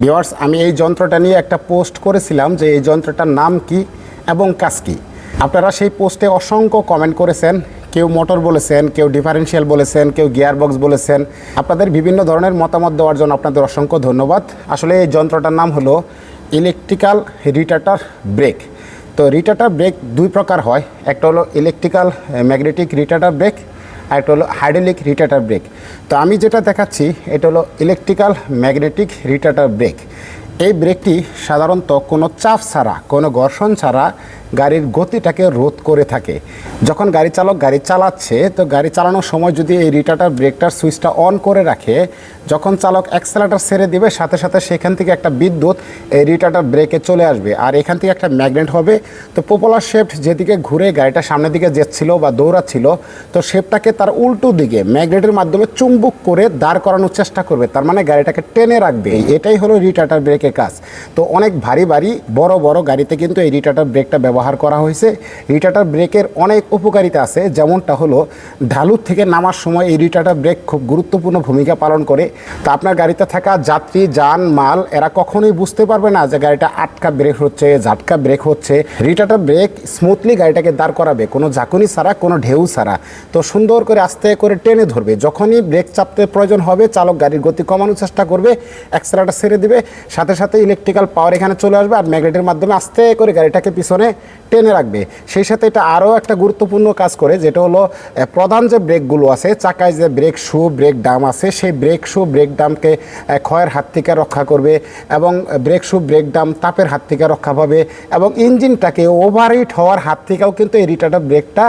Viewers আমি এই যন্ত্রটা নিয়ে একটা পোস্ট করেছিলাম যে এই যন্ত্রটার নাম কি এবং কাজ কি। আপনারা সেই পোস্টে অসংখ্য কমেন্ট করেছেন, কেউ মোটর বলেছেন, কেউ ডিফারেন্সিয়াল বলেছেন, কেউ গিয়ার বক্স বলেছেন। আপনাদের বিভিন্ন ধরনের মতামত দেওয়ার জন্য আপনাদের অসংখ্য ধন্যবাদ। আসলে এই যন্ত্রটার নাম হলো ইলেকট্রিক্যাল রিটার্টার ব্রেক তো রিটার্টার ব্রেক দুই প্রকার হয়, একটা হলো ইলেকট্রিক্যাল ম্যাগনেটিক রিটার্টার ব্রেক আর একটা হলো হাইড্রোলিক রিটার্টার ব্রেক। তো আমি যেটা দেখাচ্ছি, এটা হলো ইলেকট্রিক্যাল ম্যাগনেটিক রিটার্টার ব্রেক। এই ব্রেকটি সাধারণত কোনো চাপ ছাড়া, কোনো ঘর্ষণ ছাড়া গাড়ির গতিটাকে রোধ করে থাকে। যখন গাড়ি চালক গাড়ি চালাচ্ছে, তো গাড়ি চালানোর সময় যদি এই রিটার্টার ব্রেকটার সুইচটা অন করে রাখে, যখন চালক অ্যাক্সেলেটার ছেড়ে দিবে, সাথে সাথে সেখান থেকে একটা বিদ্যুৎ এই রিটার্টার ব্রেকে চলে আসবে। আর এখান থেকে একটা ম্যাগনেট হবে। তো পপুলার শেফট যেদিকে ঘুরে গাড়িটা সামনের দিকে যেচ্ছিল বা দৌড়াচ্ছিল, তো শেপটাকে তার উল্টো দিকে ম্যাগনেটের মাধ্যমে চুম্বক করে দাঁড় করানোর চেষ্টা করবে। তার মানে গাড়িটাকে টেনে রাখবে। এটাই হলো রিটার্টার ব্রেকের কাজ। তো অনেক ভারী ভারী বড় বড় গাড়িতে কিন্তু এই রিটার্টার ব্রেকটা ব্যবহার করা হয়েছে। রিটার্টার ব্রেকের অনেক উপকারিতা আছে। যেমনটা হলো, ঢালুর থেকে নামার সময় এই রিটার্টার ব্রেক খুব গুরুত্বপূর্ণ ভূমিকা পালন করে। তা আপনার গাড়িতে থাকা যাত্রী, যান, মাল, এরা কখনোই বুঝতে পারবে না যে গাড়িটা আটকা ব্রেক হচ্ছে, ঝাটকা ব্রেক হচ্ছে। রিটার্টার ব্রেক স্মুথলি গাড়িটাকে দাঁড় করাবে। কোনো ঝাঁকুনি ছাড়া, কোনো ঢেউ ছাড়া। তো সুন্দর করে আস্তে করে টেনে ধরবে। যখনই ব্রেক চাপতে প্রয়োজন হবে, চালক গাড়ির গতি কমানোর চেষ্টা করবে অ্যাক্সেলারটা ছেড়ে দিবে। সাথে সাথে ইলেকট্রিক্যাল পাওয়ার এখানে চলে আসবে আর ম্যাগনেটের মাধ্যমে আস্তে করে গাড়িটাকে পিছনে টেনে রাখবে। সেই সাথে এটা আরও একটা গুরুত্বপূর্ণ কাজ করে, যেটা হলো প্রধান যে ব্রেকগুলো আছে, চাকায় যে ব্রেক শু ব্রেক ডাম আছে, সেই ব্রেক শু ব্রেক ডামকে ক্ষয়ের হাত থেকে রক্ষা করবে এবং ব্রেক শু ব্রেক ডাম তাপের হাত থেকে রক্ষা পাবে এবং ইঞ্জিনটাকে ওভারহিট হওয়ার হাত থেকেও কিন্তু এই রিটার্টার ব্রেকটা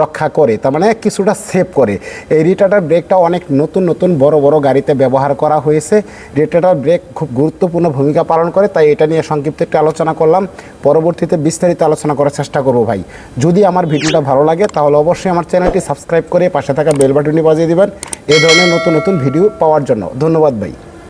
রক্ষা করে, তার মানে কিছুটা সেভ করে। এই রিটার্টার ব্রেকটা অনেক নতুন নতুন, বড় বড় গাড়িতে ব্যবহার করা হয়েছে। রিটার্টার ব্রেক খুব গুরুত্বপূর্ণ ভূমিকা পালন করে, তাই এটা নিয়ে সংক্ষিপ্ত একটু আলোচনা করলাম। পরবর্তীতে বিস্তারিত আলোচনা করার চেষ্টা করব ভাই। যদি আমার ভিডিওটা ভালো লাগে, তাহলে অবশ্যই আমার চ্যানেলটি সাবস্ক্রাইব করে পাশে থাকা বেল বাটনটি বাজিয়ে দেবেন। এই ধরনের নতুন নতুন ভিডিও পাওয়ার জন্য। ধন্যবাদ ভাই।